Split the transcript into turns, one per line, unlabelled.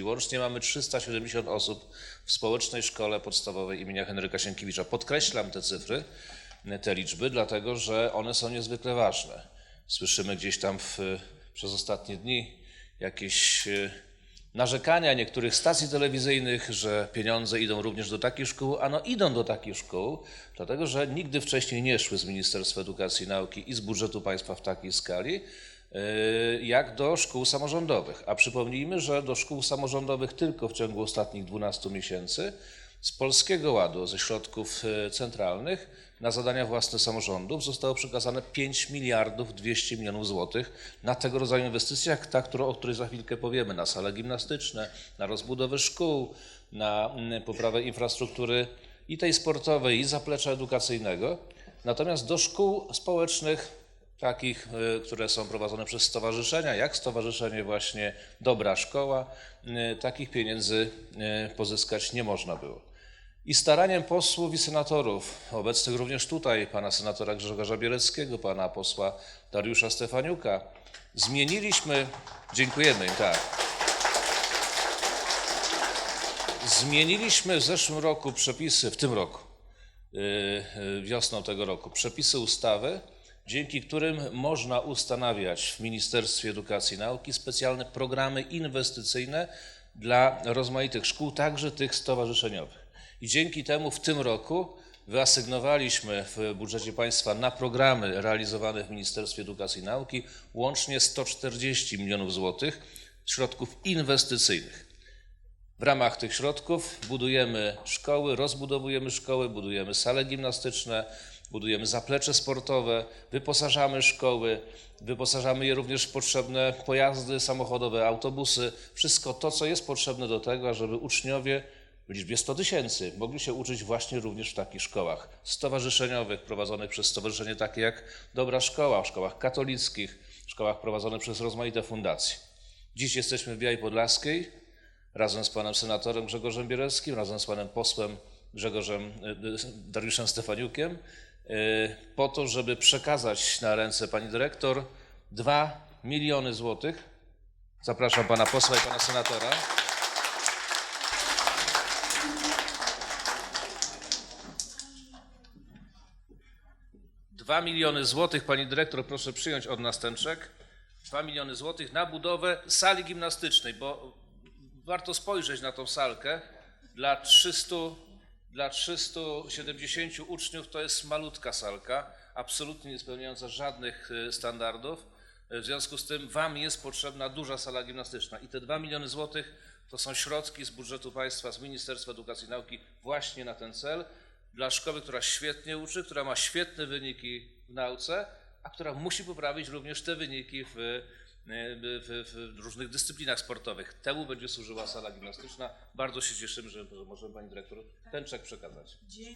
Łącznie mamy 370 osób w społecznej szkole podstawowej imienia Henryka Sienkiewicza. Podkreślam te cyfry, te liczby, dlatego że one są niezwykle ważne. Słyszymy gdzieś tam w, przez ostatnie dni jakieś e, narzekania niektórych stacji telewizyjnych, że pieniądze idą również do takich szkół, a no idą do takich szkół, dlatego że nigdy wcześniej nie szły z Ministerstwa Edukacji i Nauki i z budżetu państwa w takiej skali, jak do szkół samorządowych. A przypomnijmy, że do szkół samorządowych tylko w ciągu ostatnich 12 miesięcy z Polskiego Ładu, ze środków y, centralnych na zadania własne samorządów zostało przekazane 5 miliardów 200 milionów złotych na tego rodzaju inwestycje, jak ta, o której za chwilkę powiemy, na sale gimnastyczne, na rozbudowę szkół, na mm, poprawę infrastruktury i tej sportowej, i zaplecza edukacyjnego. Natomiast do szkół społecznych takich, y, które są prowadzone przez stowarzyszenia, jak Stowarzyszenie właśnie Dobra Szkoła, y, takich pieniędzy y, pozyskać nie można było. I staraniem posłów i senatorów, obecnych również tutaj, pana senatora Grzegorza Bieleckiego, pana posła Dariusza Stefaniuka, zmieniliśmy, dziękujemy im, tak, zmieniliśmy w zeszłym roku przepisy, w tym roku, wiosną tego roku, przepisy ustawy, dzięki którym można ustanawiać w Ministerstwie Edukacji i Nauki specjalne programy inwestycyjne dla rozmaitych szkół, także tych stowarzyszeniowych. I dzięki temu w tym roku wyasygnowaliśmy w budżecie państwa na programy realizowane w Ministerstwie Edukacji i Nauki łącznie 140 milionów złotych środków inwestycyjnych. W ramach tych środków budujemy szkoły, rozbudowujemy szkoły, budujemy sale gimnastyczne, budujemy zaplecze sportowe, wyposażamy szkoły, wyposażamy je również w potrzebne pojazdy samochodowe, autobusy, wszystko to, co jest potrzebne do tego, ażeby uczniowie w liczbie 100 tysięcy mogli się uczyć właśnie również w takich szkołach stowarzyszeniowych, prowadzonych przez stowarzyszenie takie jak Dobra Szkoła, w szkołach katolickich, szkołach prowadzonych przez rozmaite fundacje. Dziś jesteśmy w Białej Podlaskiej, razem z panem senatorem Grzegorzem Bieleckim, razem z panem posłem Grzegorzem y, Dariuszem Stefaniukiem, y, po to, żeby przekazać na ręce pani dyrektor 2 miliony złotych. Zapraszam pana posła i pana senatora. Dwa miliony złotych, pani dyrektor, proszę przyjąć od nas ten czek. 2 miliony złotych na budowę sali gimnastycznej, bo warto spojrzeć na tą salkę. Dla 300, dla 370 uczniów to jest malutka salka, absolutnie nie spełniająca żadnych e, standardów. E, W związku z tym Wam jest potrzebna duża sala gimnastyczna i te 2 miliony złotych to są środki z budżetu państwa, z Ministerstwa Edukacji i Nauki właśnie na ten cel dla szkoły, która świetnie uczy, która ma świetne wyniki w nauce, a która musi poprawić również te wyniki w, w, w, w różnych dyscyplinach sportowych. Temu będzie służyła sala gimnastyczna. Bardzo się cieszymy, że, że możemy Pani Dyrektor ten czek przekazać.
Dzień,